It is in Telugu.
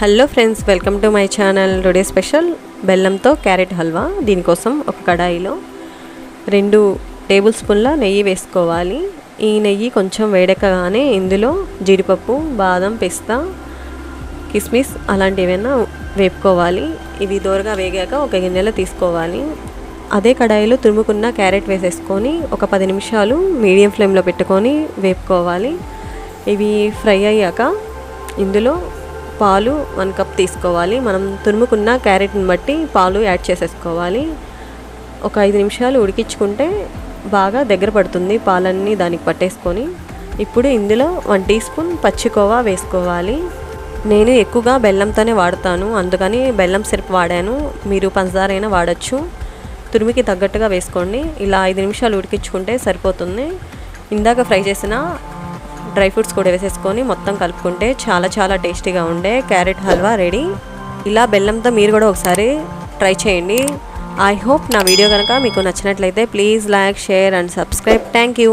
Hello friends welcome to my channel today special బెల్లంతో క్యారెట్ హల్వా. దీనికోసం ఒక కడాయిలో రెండు టేబుల్ స్పూన్ల నెయ్యి వేసుకోవాలి. ఈ నెయ్యి కొంచెం వేడెక్కగానే ఇందులో జీడిపప్పు బాదం పిస్తా కిస్మిస్ అలాంటివి ఏమైనా వేపుకోవాలి. ఇవి దోరగా వేగాక ఒక గిన్నెలో తీసుకోవాలి. అదే కడాయిలో తురుముకున్న క్యారెట్ వేసేసుకొని ఒక పది నిమిషాలు మీడియం ఫ్లేమ్లో పెట్టుకొని వేపుకోవాలి. ఇవి ఫ్రై అయ్యాక ఇందులో పాలు వన్ కప్ తీసుకోవాలి. మనం తురుముకున్న క్యారెట్ని బట్టి పాలు యాడ్ చేసేసుకోవాలి. ఒక ఐదు నిమిషాలు ఉడికించుకుంటే బాగా దగ్గర పడుతుంది పాలన్నీ దానికి పట్టేసుకొని. ఇప్పుడు ఇందులో వన్ టీ స్పూన్ పచ్చికోవా వేసుకోవాలి. నేను ఎక్కువగా బెల్లంతోనే వాడతాను. అందుకని బెల్లం సిరప్ వాడాను. మీరు పంచదార అయినా వాడచ్చు. తురిమికి తగ్గట్టుగా వేసుకోండి. ఇలా ఐదు నిమిషాలు ఉడికించుకుంటే సరిపోతుంది. ఇందాక ఫ్రై చేసిన డ్రై ఫ్రూట్స్ కూడా వేసేసుకొని మొత్తం కలుపుకుంటే చాలా చాలా టేస్టీగా ఉండే క్యారెట్ హల్వా రెడీ. ఇలా బెల్లంతో మీరు కూడా ఒకసారి ట్రై చేయండి. ఐ హోప్ నా వీడియో కనుక మీకు నచ్చినట్లయితే please like share and subscribe thank you